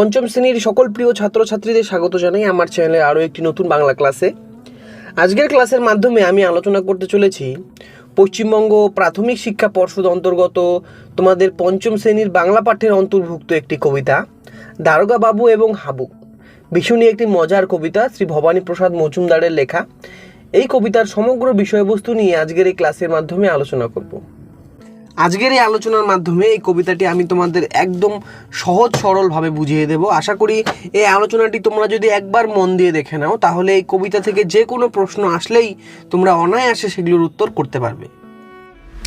পঞ্চম শ্রেণির সকল প্রিয় ছাত্রছাত্রীদের স্বাগত জানাই আমার চ্যানেলে আরও একটি নতুন বাংলা ক্লাসে। আজকের ক্লাসের মাধ্যমে আমি আলোচনা করতে চলেছি পশ্চিমবঙ্গ প্রাথমিক শিক্ষা পর্ষদ অন্তর্গত তোমাদের পঞ্চম শ্রেণির বাংলা পাঠ্যের অন্তর্ভুক্ত একটি কবিতা, দারোগা বাবু এবং হাবু। ভীষণই একটি মজার কবিতা, শ্রী ভবানী প্রসাদ মজুমদারের লেখা। এই কবিতার সমগ্র বিষয়বস্তু নিয়ে আজকের এই ক্লাসের মাধ্যমে আলোচনা করব। আজকের এই আলোচনার মাধ্যমে এই কবিতাটি আমি তোমাদের একদম সহজ সরলভাবে বুঝিয়ে দেব। আশা করি এই আলোচনাটি তোমরা যদি একবার মন দিয়ে দেখে নাও, তাহলে এই কবিতা থেকে যে কোনো প্রশ্ন আসলেই তোমরা অনায়াসে সেগুলোর উত্তর করতে পারবে।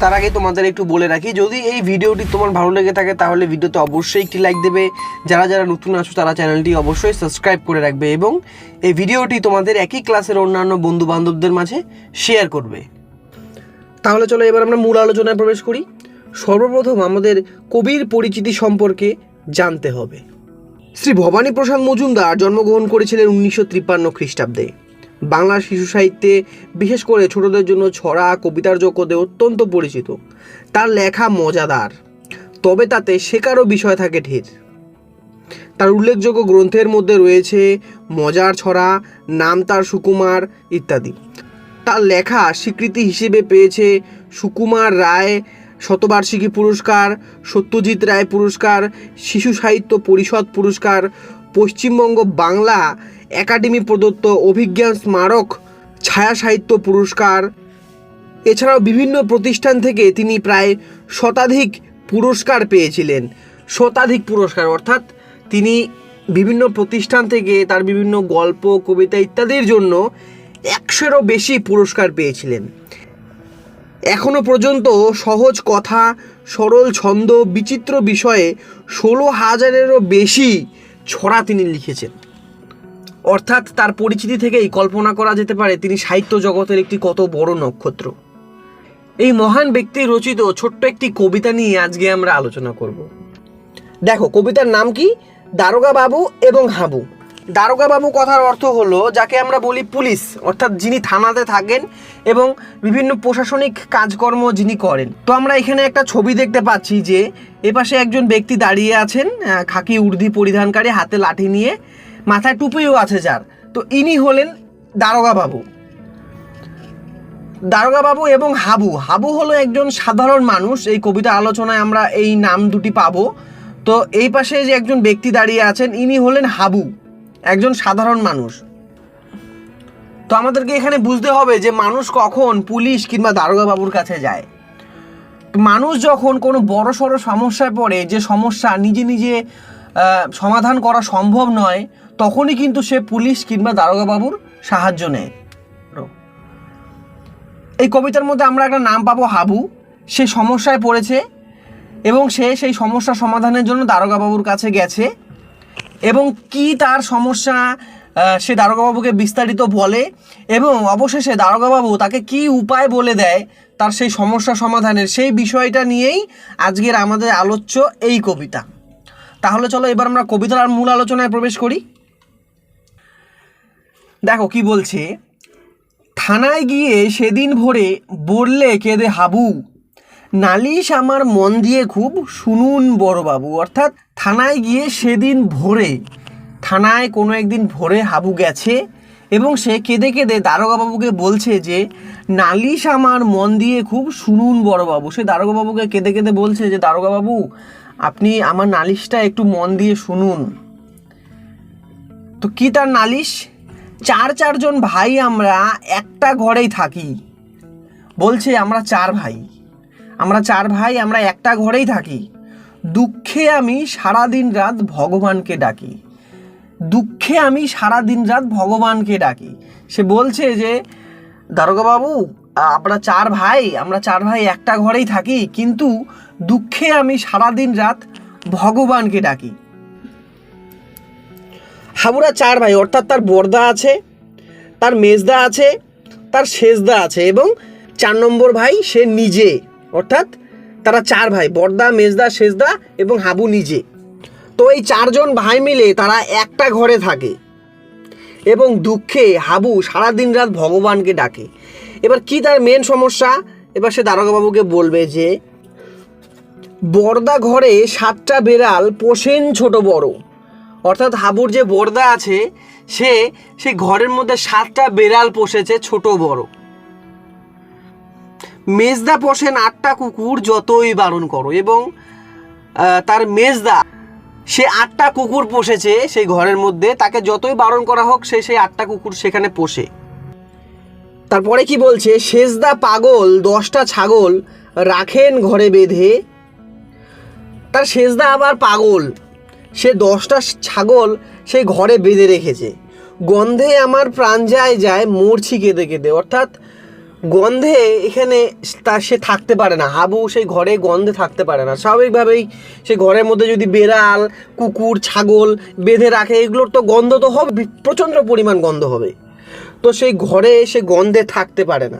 তার আগে তোমাদের একটু বলে রাখি, যদি এই ভিডিওটি তোমার ভালো লেগে থাকে, তাহলে ভিডিওতে অবশ্যই একটি লাইক দেবে। যারা যারা নতুন আছো, তারা চ্যানেলটি অবশ্যই সাবস্ক্রাইব করে রাখবে এবং এই ভিডিওটি তোমাদের একই ক্লাসের অন্যান্য বন্ধু বান্ধবদের মাঝে শেয়ার করবে। তাহলে চলো এবার আমরা মূল আলোচনায় প্রবেশ করি। সর্বপ্রথম আমাদের কবির পরিচিতি সম্পর্কে জানতে হবে। শ্রী ভবানী প্রসাদ মজুমদার জন্মগ্রহণ করেছিলেন উনিশশো তিপ্পান্ন খ্রিস্টাব্দে। বাংলা শিশু সাহিত্যে, বিশেষ করে ছোটদের জন্য ছড়া, কবিতার জগতে অত্যন্ত পরিচিত। তার লেখা মজাদার। তবে তাতে শেখারও বিষয় থাকে ঢের। তার উল্লেখযোগ্য গ্রন্থের মধ্যে রয়েছে মজার ছড়া, নাম তার সুকুমার ইত্যাদি। তার লেখা স্বীকৃতি হিসেবে পেয়েছে সুকুমার রায় শতবার্ষিকী পুরস্কার, সত্যজিৎ রায় পুরস্কার, শিশু সাহিত্য পরিষদ পুরস্কার, পশ্চিমবঙ্গ বাংলা একাডেমি প্রদত্ত অভিজ্ঞান স্মারক ছায়া সাহিত্য পুরস্কার। এছাড়াও বিভিন্ন প্রতিষ্ঠান থেকে তিনি প্রায় শতাধিক পুরস্কার পেয়েছিলেন। শতাধিক পুরস্কার, অর্থাৎ তিনি বিভিন্ন প্রতিষ্ঠান থেকে তার বিভিন্ন গল্প, কবিতা ইত্যাদির জন্য একশোরও বেশি পুরস্কার পেয়েছিলেন। এখনও পর্যন্ত সহজ কথা, সরল ছন্দ, বিচিত্র বিষয়ে ষোলো হাজারেরও বেশি ছড়া তিনি লিখেছেন। অর্থাৎ তার পরিচিতি থেকেই কল্পনা করা যেতে পারে তিনি সাহিত্য জগতের একটি কত বড় নক্ষত্র। এই মহান ব্যক্তির রচিত ছোট্ট একটি কবিতা নিয়ে আজকে আমরা আলোচনা করব। দেখো, কবিতার নাম কি? দারোগা বাবু এবং হাবু। দারোগা বাবু কথার অর্থ হলো, যাকে আমরা বলি পুলিশ, অর্থাৎ যিনি থানাতে থাকেন এবং বিভিন্ন প্রশাসনিক কাজকর্ম যিনি করেন। তো আমরা এখানে একটা ছবি দেখতে পাচ্ছি যে, এপাশে একজন ব্যক্তি দাঁড়িয়ে আছেন খাকি উর্দি পরিধানকারী হাতে লাঠি নিয়ে, মাথায় টুপিও আছে যার। তো ইনি হলেন দারোগা বাবু দারোগা বাবু এবং হাবু। হাবু হলো একজন সাধারণ মানুষ। এই কবিতা আলোচনায় আমরা এই নাম দুটি পাবো। তো এই পাশে যে একজন ব্যক্তি দাঁড়িয়ে আছেন, ইনি হলেন হাবু। একজন সাধারণ মানুষ। তো আমাদেরকে এখানে বুঝতে হবে যে মানুষ কখন পুলিশ কিংবা দারোগা বাবুর কাছে যায়। মানুষ যখন কোনো বড় সড়ো সমস্যায় পড়ে, যে সমস্যা নিজে নিজে সমাধান করা সম্ভব নয়, তখনই কিন্তু সে পুলিশ কিংবা দারোগা বাবুর সাহায্য নেয়। এই কবিতার মধ্যে আমরা একটা নাম পাবো হাবু। সে সমস্যায় পড়েছে এবং সে সেই সমস্যা সমাধানের জন্য দারোগা বাবুর কাছে গেছে। এবং কি তার সমস্যা সে দারোগাবাবুকে বিস্তারিত বলে এবং অবশেষে দারোগাবাবু তাকে কি উপায় বলে দেয় তার সেই সমস্যা সমাধানের সেই বিষয়টা নিয়েই আজকের আমাদের আলোচ্য এই কবিতা। তাহলে চলো এবার আমরা কবিতার মূল আলোচনায় প্রবেশ করি। দেখো কি বলছে, থানায় গিয়ে সেদিন ভোরে বললে কেঁদে হাবু নালিশ আমার মন দিয়ে খুব, শুনুন বড়বাবু। অর্থাৎ থানায় গিয়ে সেদিন ভোরে, থানায় কোনো একদিন ভোরে হাবু গেছে এবং সে কেঁদে কেঁদে দারোগাবাবুকে বলছে যে, নালিশ আমার মন দিয়ে খুব, শুনুন বড়বাবু। সে দারোগাবাবুকে কেঁদে কেঁদে বলছে যে, দারোগাবাবু, আপনি আমার নালিশটা একটু মন দিয়ে শুনুন। তো কি তার নালিশ? চার চারজন ভাই আমরা একটা ঘরেই থাকি। বলছে, আমরা চার ভাই। আমরা চার ভাই, আমরা একটা ঘরেই থাকি। দুঃখে আমি সারা দিন রাত ভগবানকে ডাকি। দুঃখে আমি সারা দিন রাত ভগবানকে ডাকি। সে বলছে যে, দারোগাবাবু আমরা চার ভাই, আমরা চার ভাই একটা ঘরেই থাকি, কিন্তু দুঃখে আমি সারা দিন রাত ভগবানকে ডাকি। হাবুরা চার ভাই, অর্থাৎ তার বর্দা আছে, তার মেজদা আছে, তার শেষদা আছে এবং চার নম্বর ভাই সে নিজে। অর্থাৎ তারা চার ভাই বর্দা মেজদা শেষদা এবং হাবু নিজে। তো এই চারজন ভাই মিলে তারা একটা ঘরে থাকে এবং দুঃখে হাবু সারাদিন রাত ভগবানকে ডাকে। এবার কি তার মেন সমস্যা? এবার সে দারোগাবাবুকে বলবে যে বর্দা ঘরে সাতটা বেড়াল পোষেন ছোট বড়। অর্থাৎ হাবুর যে বর্দা আছে, সে সেই ঘরের মধ্যে সাতটা বেড়াল পোষেছে ছোট বড়। মেজদা পোষেন আটটা কুকুর যতই বারণ করো, এবং তার মেজদা, সে আটটা কুকুর পোষেছে সেই ঘরের মধ্যে, তাকে যতই বারণ করা হোক, সে সেই আটটা কুকুর সেখানে পোষে। তারপরে কি বলছে? সেজদা পাগল, দশটা ছাগল রাখেন ঘরে বেঁধে। তার সেজদা আবার পাগল, সে দশটা ছাগল সেই ঘরে বেঁধে রেখেছে। গন্ধে আমার প্রাণ যায় যায় মরছি কেঁদে কেঁদে। অর্থাৎ গন্ধে এখানে তার সে থাকতে পারে না। হাবু সেই ঘরে গন্ধে থাকতে পারে না। স্বাভাবিকভাবেই সে ঘরের মধ্যে যদি বেড়াল, কুকুর, ছাগল বেঁধে রাখে, এগুলোর তো গন্ধ তো হবে প্রচণ্ড পরিমাণ গন্ধ হবে। তো সেই ঘরে সে গন্ধে থাকতে পারে না।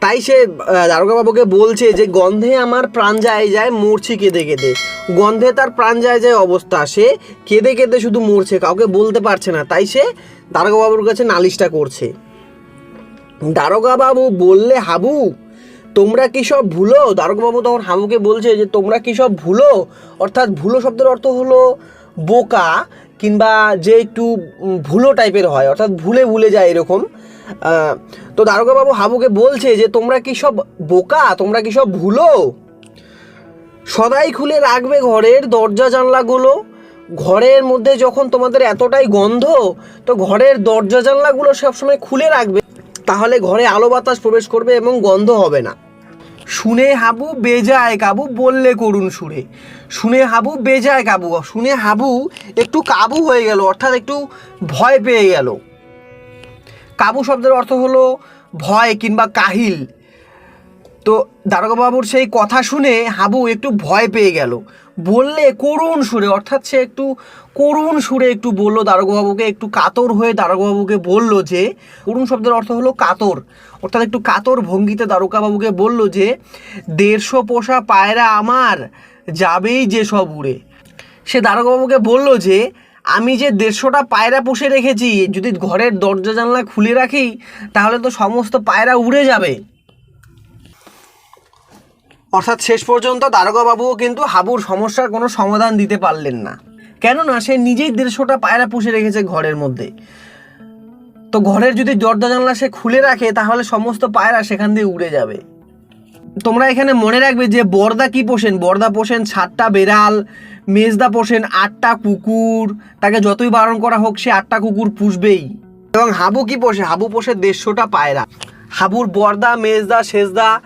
তাই সে দারোগা বাবুকে বলছে যে, গন্ধে আমার প্রাণ যায় যায় মরছি কেঁদে কেঁদে। গন্ধে তার প্রাণ যায় যায় অবস্থা। সে কেঁদে কেঁদে শুধু মরছে, কাউকে বলতে পারছে না। তাই সে দারোগা বাবুর কাছে নালিশটা করছে। দারোগা বাবু বললে হাবু, তোমরা কি সব ভুলো? দারোগা বাবু তখন হাবুকে বলছে যে, তোমরা কি সব ভুলো? অর্থাৎ ভুলো শব্দের অর্থ হলো বোকা কিংবা যে একটু ভুলো টাইপের হয়, অর্থাৎ ভুলে ভুলে যায় এরকম। তো দারোগা বাবু হাবুকে বলছে যে, তোমরা কি সব বোকা? তোমরা কি সব ভুলো? সদাই খুলে রাখবে ঘরের দরজা জানলাগুলো। ঘরের মধ্যে যখন তোমাদের এতটাই গন্ধ, তো ঘরের দরজা জানলাগুলো সবসময় খুলে রাখবে। তাহলে ঘরে আলো বাতাস প্রবেশ করবে এবং গন্ধ হবে না। শুনে হাবু বেজায় কাবু বললে করুন সুরে। শুনে হাবু বেজায় কাবু, শুনে হাবু একটু কাবু হয়ে গেল, অর্থাৎ একটু ভয় পেয়ে গেল। কাবু শব্দের অর্থ হলো ভয় কিংবা কাহিল। তো দারোগাবাবুর সেই কথা শুনে হাবু একটু ভয় পেয়ে গেল। বললে করুণ সুরে, অর্থাৎ সে একটু করুণ সুরে একটু বলল দারোগাবাবুকে একটু কাতর হয়ে দারোগাবাবুকে বলল যে, করুণ শব্দের অর্থ হলো কাতর, অর্থাৎ একটু কাতর ভঙ্গিতে দারোগাবাবুকে বলল যে, দেড়শো পোষা পায়রা আমার, যাবেই যে সব উড়ে। সে দারোগাবাবুকে বলল যে, আমি যে দেড়শোটা পায়রা পুষে রেখেছি, যদি ঘরের দরজা জানলা খুলে রাখি, তাহলে তো সমস্ত পায়রা উড়ে যাবে। অর্থাৎ শেষ পর্যন্ত দারোগাবাবুও কিন্তু হাবুর সমস্যার কোনো সমাধান দিতে পারলেন না। কেননা সে নিজেই দেড়শোটা পায়রা পুষে রেখেছে ঘরের মধ্যে। তো ঘরের যদি দরজা জানলা সে খুলে রাখে, তাহলে সমস্ত পায়রা সেখান দিয়ে উড়ে যাবে। তোমরা এখানে মনে রাখবে যে বর্দা কি পোষেন? বর্দা পোষেন সাতটা বেড়াল, মেজদা পোষেন আটটা কুকুর, তাকে যতই বারণ করা হোক, সে আটটা কুকুর পুষবেই। এবং হাবু কি পোষে? হাবু পোষে দেড়শোটা পায়রা। হাবুর বর্দা, মেজদা, সেজদা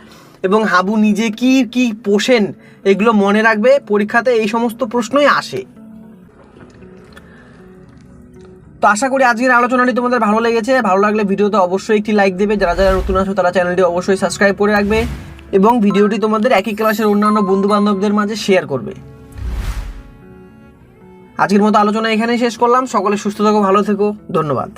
এবং হাবু নিজে কি কি পোষেন, এগুলো মনে রাখবে, পরীক্ষাতে এই সমস্ত প্রশ্নই আসে। তো আশা করি আজকের আলোচনাটি তোমাদের ভালো লেগেছে। ভালো লাগলে ভিডিওতে অবশ্যই একটি লাইক দেবে। যারা যারা নতুন আছো, তারা চ্যানেলটি অবশ্যই সাবস্ক্রাইব করে রাখবে এবং ভিডিওটি তোমাদের একই ক্লাসের অন্যান্য বন্ধু বান্ধবদের মাঝে শেয়ার করবে। আজকের মতো আলোচনা এখানেই শেষ করলাম। সকলে সুস্থ থেকো, ভালো থেকো। ধন্যবাদ।